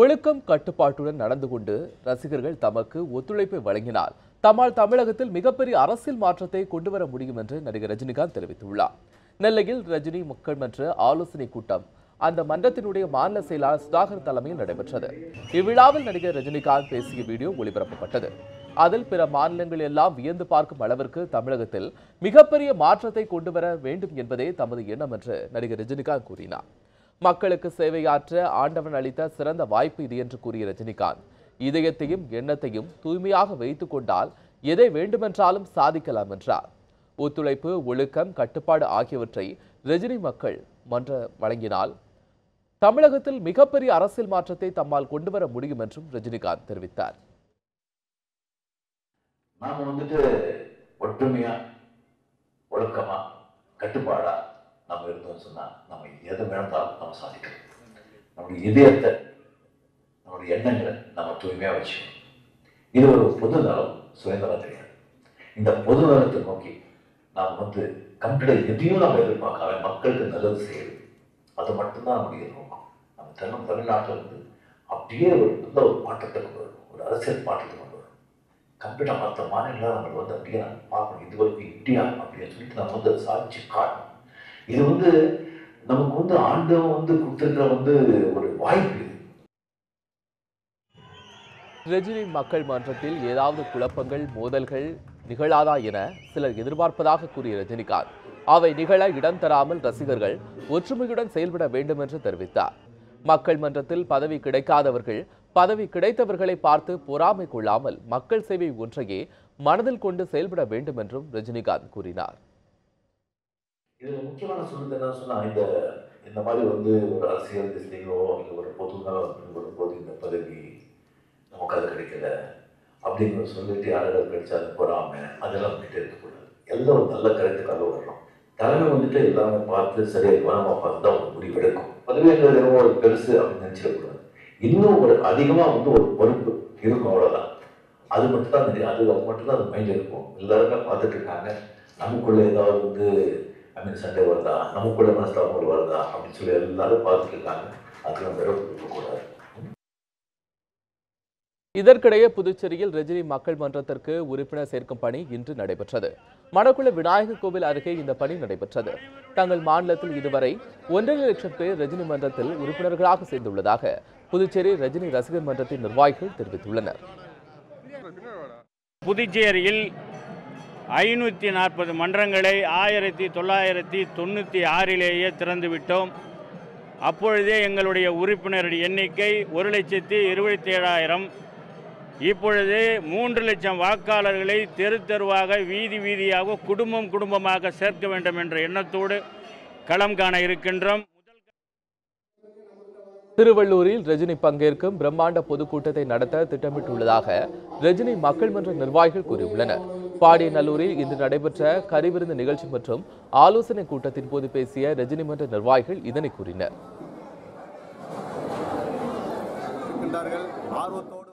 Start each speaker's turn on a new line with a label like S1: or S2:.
S1: ஒழுக்கம் கட்டுப்பாட்டுடன் நடந்து கொண்டு ரசிகர்கள் தமக்கு ஒத்துழைப்பை வழங்கினால் தம்மால் தமிழகத்தில் மிகப்பெரிய அரசியல் மாற்றத்தை கொண்டு வர முடியும் என்று நடிகர் ரஜினிகாந்த் தெரிவித்துள்ளார். நெல்லையில் ரஜினி மக்கள் மன்ற ஆலோசனை கூட்டம் அந்த மன்றத்தினுடைய மாநில செயலாளர் சுதாகர் தலைமையில் நடைபெற்றது. இவ்விழாவில் நடிகர் ரஜினிகாந்த் பேசிய வீடியோ ஒளிபரப்பப்பட்டது. அதில் பிற மாநிலங்கள் எல்லாம் வியந்து பார்க்கும் அளவிற்கு தமிழகத்தில் மிகப்பெரிய மாற்றத்தை கொண்டு வர வேண்டும் என்பதே தமது எண்ணம் என்று நடிகர் ரஜினிகாந்த் கூறினார். மக்களுக்கு சேவையாற்ற ஆண்டவன் அளித்த சிறந்த வாய்ப்பு இது என்று கூறிய ரஜினிகாந்த். இதயத்தையும் எண்ணத்தையும் தூய்மையாக வைத்து கொண்டால் எதை வேண்டுமென்றாலும் சாதிக்கலாம் என்றார். ஒத்துழைப்பு ஒழுக்கம் கட்டுப்பாடு ஆகியவற்றை ரஜினி மக்கள் மன்ற வழங்கினால் தமிழகத்தில் மிகப்பெரிய அரசியல் மாற்றத்தை தம்மால் கொண்டு வர முடியும் என்றும் ரஜினிகாந்த் தெரிவித்தார்.
S2: நாம வந்துட்டு ஒற்றுமையா ஒழுக்கமா கட்டுப்பாடா நம்ம இருந்தோம்னு சொன்னால் நம்ம எதை வேணாலும் நம்ம சாதிக்கலாம். நம்முடைய இதயத்தை நம்முடைய எண்ணங்களை நம்ம தூய்மையாக வச்சுக்கணும். இது ஒரு பொது நலம் சுயநலம் கிடையாது இந்த பொது நலத்தை நோக்கி நாம் வந்து கம்ப்ளீட் எதையும் நம்ம எதிர்பார்க்காம மக்களுக்கு நல்லது செய்யணும் அது மட்டும்தான் நம்முடைய நோக்கம். நம்ம தமிழ் தமிழ்நாட்டில் வந்து அப்படியே ஒரு நல்ல ஒரு மாற்றத்தை கொண்டு வரும் ஒரு அரசியல் மாற்றத்தை கொண்டு வரும் கம்ப்ளீட்டாக மற்ற மாநிலங்களாக நம்மளுக்கு வந்து அப்படியே நம்ம பார்க்கணும். இது வரைக்கும் இந்தியா அப்படின்னு சொல்லிட்டு நம்ம வந்து அதை சாதிச்சு காட்டணும். இது வந்து நமக்கு வந்து ஆண்டவன் வந்து கொடுத்துருக்கிற வந்து ஒரு வாய்ப்பு.
S1: ரஜினி மக்கள் மன்றத்தில் ஏதாவது குழப்பங்கள் மோதல்கள் நிகழாதா என சிலர் எதிர்பார்ப்பதாக கூறிய ரஜினிகாந்த் அவை நிகழ இடம் தராமல் ரசிகர்கள் ஒற்றுமையுடன் செயல்பட வேண்டும் என்று தெரிவித்தார். மக்கள் மன்றத்தில் பதவி கிடைக்காதவர்கள் பதவி கிடைத்தவர்களை பார்த்து பொறாமை கொள்ளாமல் மக்கள் சேவை ஒன்றையே மனதில் கொண்டு செயல்பட வேண்டும் என்றும் ரஜினிகாந்த் கூறினார்.
S2: இதில் முக்கியமான சூழ்நிலை என்ன சொன்னா இந்த இந்த மாதிரி வந்து ஒரு அரசியல் திசையோ இல்லை ஒரு பொது வரும்போது இந்த பதவி நமக்கு அது கிடைக்கல அப்படிங்கிற சொல்லிட்டு யாராவது கிடைச்சா அது பொறாம அதெல்லாம் கிட்ட இருக்கக்கூடாது எல்லாம் ஒரு நல்ல கருத்துக்காக வரணும். தலைமை வந்துட்டு எல்லாமே பார்த்து சரியாக கவனமாக பார்த்து தான் ஒரு முடிவு எடுக்கும் பதவிங்கிறது ரொம்ப ஒரு பெருசு அப்படின்னு நினச்சிடக்கூடாது. இன்னும் ஒரு அதிகமாக வந்து ஒரு பொறுப்பு இருக்கும் அவ்வளோதான் அது மட்டும் தான் தெரியும். அது மட்டும் தான் அது மைண்டில் இருக்கும். எல்லாருமே பார்த்துட்டு இருக்காங்க. நமக்குள்ளே ஏதாவது வந்து சண்டை வருதா? நமக்குள்ள மனஸ்தாபங்கள் வருதா? அப்படின்னு சொல்லி எல்லாரும் பார்த்துட்டு இருக்காங்க. அதுக்கு நம்ம இடம் கொடுக்கக்கூடாது
S1: இதற்கிடையே புதுச்சேரியில் ரஜினி மக்கள் மன்றத்திற்கு உறுப்பினர் சேர்க்கும் பணி இன்று நடைபெற்றது. மணக்குள விநாயகர் கோவில் அருகே இந்த பணி நடைபெற்றது. தங்கள் மாநிலத்தில் இதுவரை ஒன்றரை லட்சம் பேர் ரஜினி மன்றத்தில் உறுப்பினர்களாக சேர்ந்துள்ளதாக புதுச்சேரி ரஜினி ரசிகர் மன்றத்தின் நிர்வாகிகள் தெரிவித்துள்ளனர்.
S3: புதுச்சேரியில் ஐநூற்றி நாற்பது மன்றங்களை ஆயிரத்தி தொள்ளாயிரத்தி தொண்ணூற்றி ஆறிலேயே திறந்துவிட்டோம். அப்பொழுதே எங்களுடைய உறுப்பினர் எண்ணிக்கை ஒரு லட்சத்தி இருபத்தி ஏழாயிரம் இப்பொழுது மூன்று லட்சம் வாக்காளர்களை தெரு தெருவாக வீதி வீதியாக குடும்பம் குடும்பமாக சேர்க்க வேண்டும் என்ற எண்ணத்தோடு களம் காண இருக்கின்றோம்.
S1: திருவள்ளூரில் ரஜினி பங்கேற்கும் பிரம்மாண்ட பொதுக்கூட்டத்தை நடத்த திட்டமிட்டுள்ளதாக ரஜினி மக்கள் மன்ற நிர்வாகிகள் கூறியுள்ளனர். பாடியநல்லூரில் இன்று நடைபெற்ற கறிவிருந்து நிகழ்ச்சி மற்றும் ஆலோசனை கூட்டத்தின் போது பேசிய ரஜினி மன்ற நிர்வாகிகள் இதனை கூறினர்.
S4: ஆர்வத்தோடு